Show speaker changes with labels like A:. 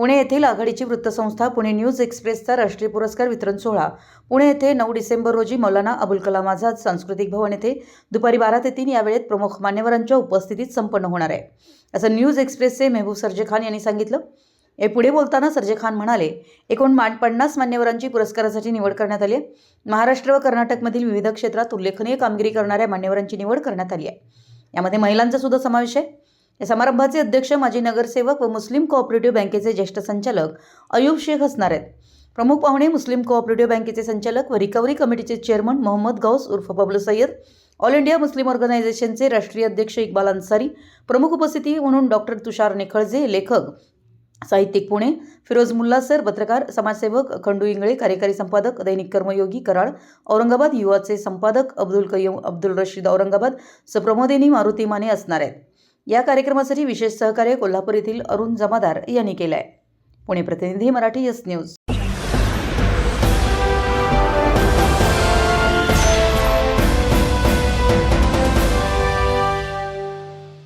A: पुणे येथील आघाडीची वृत्तसंस्था पुणे न्यूज एक्सप्रेसचा राष्ट्रीय पुरस्कार वितरण सोहळा. पुणे येथे नऊ डिसेंबर रोजी मौलाना अबुल कलाम आझाद सांस्कृतिक भवन येथे दुपारी बारा ते तीन या वेळेत प्रमुख मान्यवरांच्या उपस्थितीत संपन्न होणार आहे. असं न्यूज एक्सप्रेसचे मेहबूब सर्जे खान यांनी सांगितलं. हे पुढे बोलताना सर्जे खान म्हणाले एकूण मान पन्नास मान्यवरांची पुरस्कारासाठी निवड करण्यात आली आहे. महाराष्ट्र व कर्नाटकमधील विविध क्षेत्रात उल्लेखनीय कामगिरी करणाऱ्या मान्यवरांची निवड करण्यात आली आहे. यामध्ये महिलांचा सुद्धा समावेश आहे. या समारंभाचे अध्यक्ष माजी नगरसेवक व मुस्लिम कोऑपरेटिव्ह बँकेचे ज्येष्ठ संचालक अयूब शेख असणार आहेत. प्रमुख पाहुणे मुस्लिम कोऑपरेटिव्ह बँकेचे संचालक व रिकव्हरी कमिटीचे चेअरमन मोहम्मद गौस उर्फ Bablu Sayyed all India Muslim ऑर्गनायझेशनचे राष्ट्रीय अध्यक्ष इक्बाल अन्सारी प्रमुख उपस्थिती म्हणून डॉक्टर तुषार निखळजे लेखक साहित्यिक पुणे फिरोज मुल्ला सर पत्रकार समाजसेवक खंडू इंगळे कार्यकारी संपादक दैनिक कर्मयोगी कराड औरंगाबाद युवाचे संपादक अब्दुल कय्यम अब्दुल रशीद औरंगाबाद सप्रमोदिनी मारुती माने असणार आहेत. या कार्यक्रमासाठी विशेष सहकार्य कोल्हापूर येथील अरुण जमादार यांनी केलं आहे पुणे प्रतिनिधी मराठी यस न्यूज.